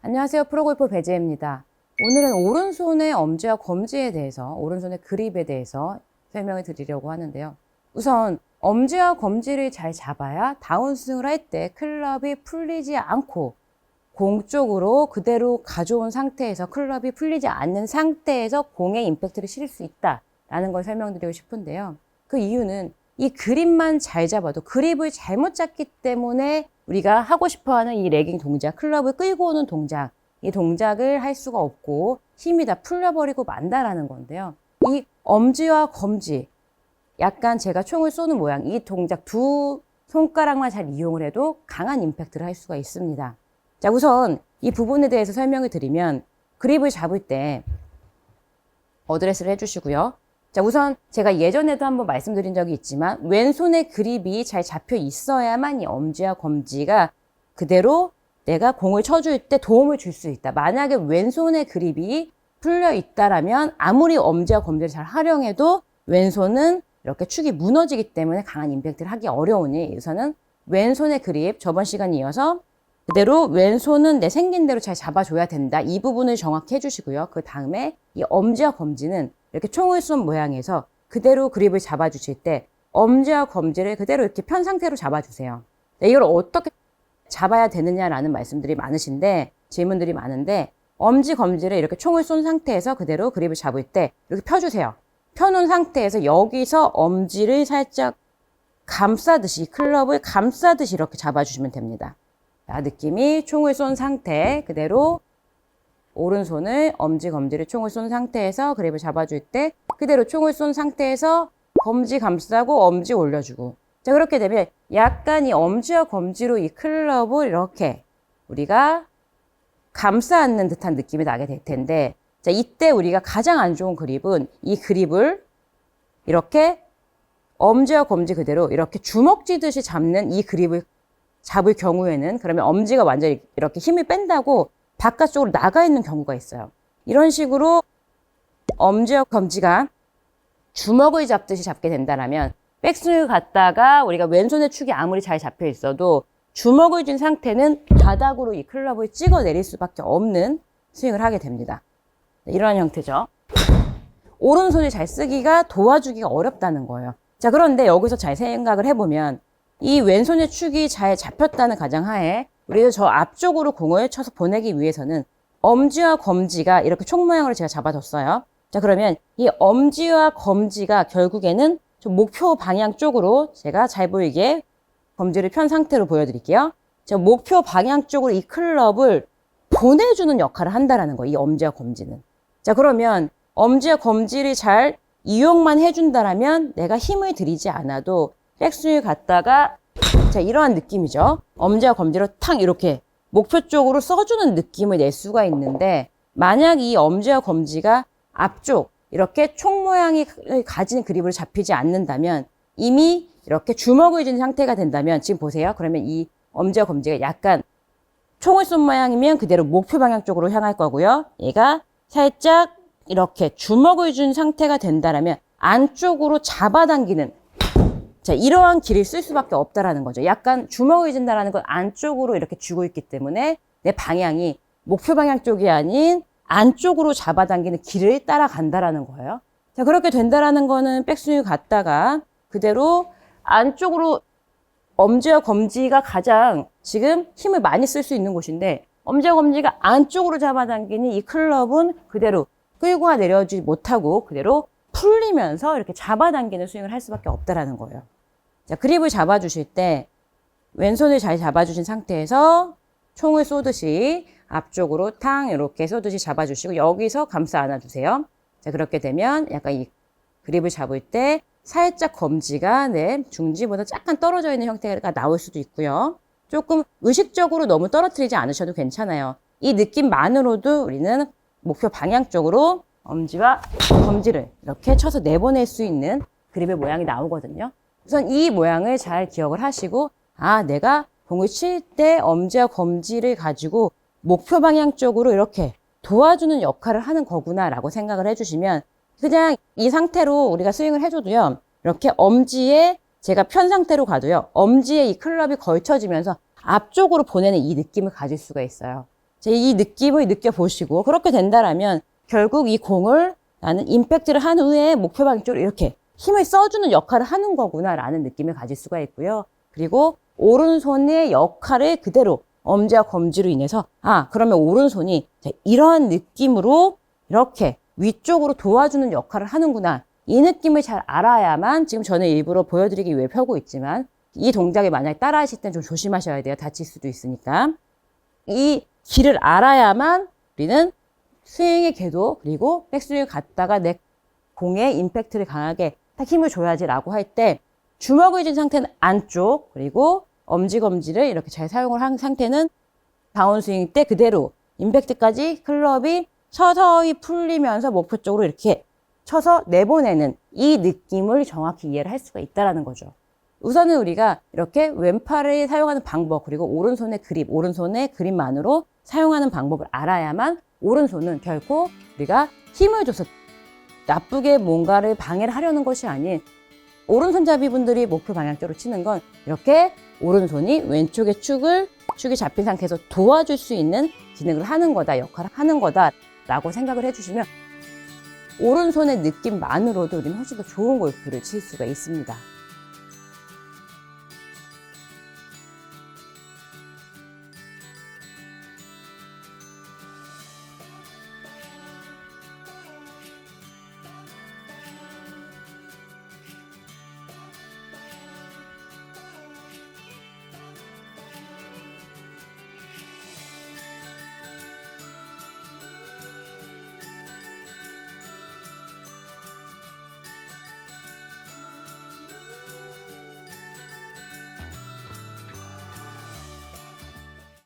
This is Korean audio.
안녕하세요. 프로골퍼 배재입니다. 오늘은 오른손의 엄지와 검지에 대해서, 오른손의 그립에 대해서 설명을 드리려고 하는데요. 우선 엄지와 검지를 잘 잡아야 다운스윙을 할 때 클럽이 풀리지 않고 공 쪽으로 그대로 가져온 상태에서 클럽이 풀리지 않는 상태에서 공에 임팩트를 실을 수 있다라는 걸 설명드리고 싶은데요. 그 이유는 이 그립만 잘 잡아도 그립을 잘못 잡기 때문에 우리가 하고 싶어 하는 이 레깅 동작, 클럽을 끌고 오는 동작, 이 동작을 할 수가 없고 힘이 다 풀려버리고 만다라는 건데요. 이 엄지와 검지, 약간 제가 총을 쏘는 모양, 이 동작 두 손가락만 잘 이용을 해도 강한 임팩트를 할 수가 있습니다. 자, 우선 이 부분에 대해서 설명을 드리면 그립을 잡을 때 어드레스를 해주시고요. 자, 우선 제가 예전에도 한번 말씀드린 적이 있지만 왼손의 그립이 잘 잡혀 있어야만 이 엄지와 검지가 그대로 내가 공을 쳐줄 때 도움을 줄 수 있다. 만약에 왼손의 그립이 풀려 있다라면 아무리 엄지와 검지를 잘 활용해도 왼손은 이렇게 축이 무너지기 때문에 강한 임팩트를 하기 어려우니 우선은 왼손의 그립 저번 시간에 이어서 그대로 왼손은 내 생긴 대로 잘 잡아줘야 된다. 이 부분을 정확히 해주시고요. 그 다음에 이 엄지와 검지는 이렇게 총을 쏜 모양에서 그대로 그립을 잡아주실 때 엄지와 검지를 그대로 이렇게 편 상태로 잡아주세요. 네, 이걸 어떻게 잡아야 되느냐라는 말씀들이 많으신데 질문들이 많은데 엄지 검지를 이렇게 총을 쏜 상태에서 그대로 그립을 잡을 때 이렇게 펴주세요. 펴놓은 상태에서 여기서 엄지를 살짝 감싸듯이 클럽을 감싸듯이 이렇게 잡아주시면 됩니다. 자, 느낌이 총을 쏜 상태 그대로 오른손을 엄지 검지를 총을 쏜 상태에서 그립을 잡아줄 때 그대로 총을 쏜 상태에서 검지 감싸고 엄지 올려주고. 자 그렇게 되면 약간 이 엄지와 검지로 이 클럽을 이렇게 우리가 감싸 안는 듯한 느낌이 나게 될 텐데 자 이때 우리가 가장 안 좋은 그립은 이 그립을 이렇게 엄지와 검지 그대로 이렇게 주먹 쥐듯이 잡는 이 그립을 잡을 경우에는 그러면 엄지가 완전히 이렇게 힘을 뺀다고 바깥쪽으로 나가 있는 경우가 있어요. 이런 식으로 엄지와 검지가 주먹을 잡듯이 잡게 된다면 백스윙을 갔다가 우리가 왼손의 축이 아무리 잘 잡혀 있어도 주먹을 쥔 상태는 바닥으로 이 클럽을 찍어 내릴 수밖에 없는 스윙을 하게 됩니다. 네, 이런 형태죠. 오른손을 잘 쓰기가 도와주기가 어렵다는 거예요. 자, 그런데 여기서 잘 생각을 해보면 이 왼손의 축이 잘 잡혔다는 가정하에 우리가 저 앞쪽으로 공을 쳐서 보내기 위해서는 엄지와 검지가 이렇게 총 모양으로 제가 잡아줬어요. 자, 그러면 이 엄지와 검지가 결국에는 좀 목표 방향 쪽으로 제가 잘 보이게 검지를 편 상태로 보여드릴게요. 자, 목표 방향 쪽으로 이 클럽을 보내주는 역할을 한다라는 거예요. 이 엄지와 검지는. 자, 그러면 엄지와 검지를 잘 이용만 해준다라면 내가 힘을 들이지 않아도 백스윙을 갔다가 자, 이러한 느낌이죠. 엄지와 검지로 탕 이렇게 목표 쪽으로 써주는 느낌을 낼 수가 있는데 만약 이 엄지와 검지가 앞쪽 이렇게 총 모양이 가진 그립을 잡히지 않는다면 이미 이렇게 주먹을 쥔 상태가 된다면 지금 보세요. 그러면 이 엄지와 검지가 약간 총을 쏜 모양이면 그대로 목표 방향 쪽으로 향할 거고요. 얘가 살짝 이렇게 주먹을 준 상태가 된다라면 안쪽으로 잡아당기는 자, 이러한 길을 쓸 수밖에 없다라는 거죠. 약간 주먹을 쥔다라는 건 안쪽으로 이렇게 쥐고 있기 때문에 내 방향이 목표 방향 쪽이 아닌 안쪽으로 잡아당기는 길을 따라간다라는 거예요. 자, 그렇게 된다라는 거는 백스윙 갔다가 그대로 안쪽으로 엄지와 검지가 가장 지금 힘을 많이 쓸 수 있는 곳인데 엄지와 검지가 안쪽으로 잡아당기는 이 클럽은 그대로 끌고 내려오지 못하고 그대로 풀리면서 이렇게 잡아당기는 스윙을 할 수밖에 없다라는 거예요. 자, 그립을 잡아주실 때 왼손을 잘 잡아주신 상태에서 총을 쏘듯이 앞쪽으로 탕 이렇게 쏘듯이 잡아주시고 여기서 감싸 안아주세요. 자, 그렇게 되면 약간 이 그립을 잡을 때 살짝 검지가 네, 중지보다 약간 떨어져 있는 형태가 나올 수도 있고요. 조금 의식적으로 너무 떨어뜨리지 않으셔도 괜찮아요. 이 느낌만으로도 우리는 목표 방향 쪽으로 엄지와 검지를 이렇게 쳐서 내보낼 수 있는 그립의 모양이 나오거든요. 우선 이 모양을 잘 기억을 하시고 아 내가 공을 칠 때 엄지와 검지를 가지고 목표 방향 쪽으로 이렇게 도와주는 역할을 하는 거구나라고 생각을 해주시면 그냥 이 상태로 우리가 스윙을 해줘도요. 이렇게 엄지에 제가 편 상태로 가도요. 엄지에 이 클럽이 걸쳐지면서 앞쪽으로 보내는 이 느낌을 가질 수가 있어요. 제이 느낌을 느껴보시고 그렇게 된다라면 결국 이 공을 나는 임팩트를 한 후에 목표 방향 쪽으로 이렇게 힘을 써주는 역할을 하는 거구나라는 느낌을 가질 수가 있고요. 그리고 오른손의 역할을 그대로 엄지와 검지로 인해서 아 그러면 오른손이 자, 이러한 느낌으로 이렇게 위쪽으로 도와주는 역할을 하는구나. 이 느낌을 잘 알아야만 지금 저는 일부러 보여드리기 위해 펴고 있지만 이 동작을 만약에 따라 하실 땐 좀 조심하셔야 돼요. 다칠 수도 있으니까. 이 길을 알아야만 우리는 스윙의 궤도 그리고 백스윙을 갔다가 내 공에 임팩트를 강하게 딱 힘을 줘야지라고 할 때 주먹을 쥔 상태는 안쪽 그리고 엄지 검지를 이렇게 잘 사용을 한 상태는 다운스윙 때 그대로 임팩트까지 클럽이 서서히 풀리면서 목표 쪽으로 이렇게 쳐서 내보내는 이 느낌을 정확히 이해를 할 수가 있다라는 거죠. 우선은 우리가 이렇게 왼팔을 사용하는 방법 그리고 오른손의 그립, 오른손의 그립만으로 사용하는 방법을 알아야만 오른손은 결코 우리가 힘을 줘서 나쁘게 뭔가를 방해를 하려는 것이 아닌 오른손잡이 분들이 목표 방향 쪽으로 치는 건 이렇게 오른손이 왼쪽의 축을 축이 잡힌 상태에서 도와줄 수 있는 기능을 하는 거다, 역할을 하는 거다라고 생각을 해주시면 오른손의 느낌만으로도 우리는 훨씬 더 좋은 골프를 칠 수가 있습니다.